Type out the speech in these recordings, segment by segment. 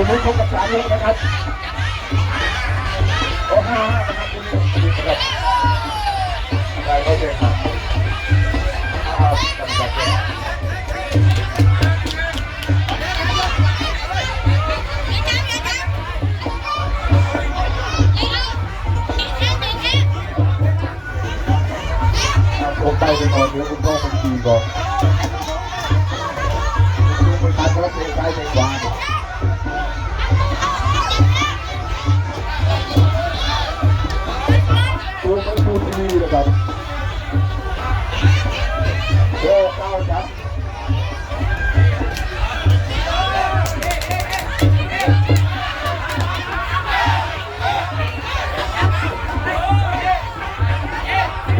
คุณผู้ชมกับสามยกนะครับโอ้ห้านะครับคุณผู้ชมนะครับได้ก็เจครับอ่าตั้งแต่ผมไปเป็นคนเดียวคุณพ่อมันขี่ก่อนดูมันตัดแล้วเสีย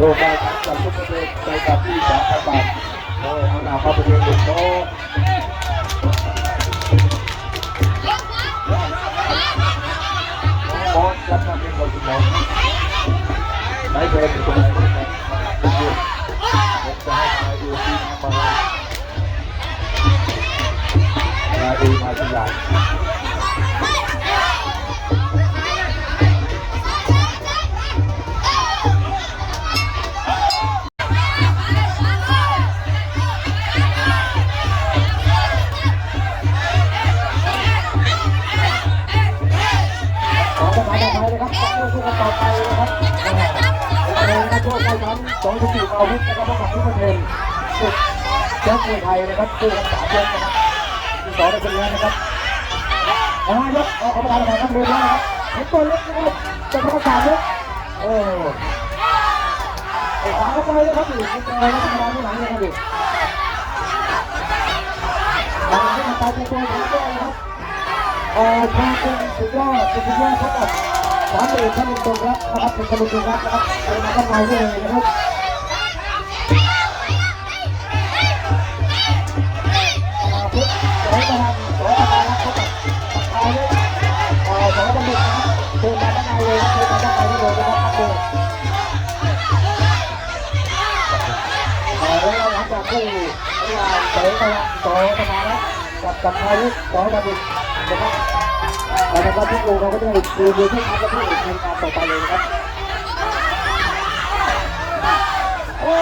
โลกาจับจับทุกประเทศไปกับที่สามพันบาทโอ้เอาหน้าเข้าไปเรียนหนึ่งโต๊ะมองจับทำเป็นคนที่มองไหนเป็นตรงไหนเป็นไหนผมจะให้มาดูที่ทำมามาดูมาทีหลัง นะครับขอโทษต่อไปนะครับโอเคนะโชคได้ทั้งสองสิบสี่อาวุธนะครับพบกับทุกประเทศสุดแชมป์มวยไทยนะครับคู่กันสามยกนะครับที่สองได้เป็นแล้วนะครับเอาห้ายกเอาประธานอภัยครับเรียนแล้วนะครับเห็นตัวเล็กนะครับจะประกาศยกโอ้ขวาเข้าไปนะครับอยู่ในใจนะธรรมดาไม่หลังเลยครับดิหลังที่มันตายตัวตัวนะครับเอ่อทางคุณสุดยอดสุดยอดครับ สามเอกท่านตรงรับนะครับเป็นคนตรงรับนะครับเป็นมาข้างในด้วยนะครับอ่าพุทธสองประธานสองประธานรับเข้ากับทายเลยเอ่อสองบัณฑิตนะครับเชิญมาด้านในเลยเชิญมาด้านในได้เลยนะครับครับเชิญเอ่อแล้วหลังจากที่ระหว่างเสยประธานสองประธานรับ กับกับทายเลยสองบัณฑิตนะครับแล้วก็ทุกคนเราก็จะได้ดูดูที่ทำกันที่ในการต่อไปเลยนะครับโอ้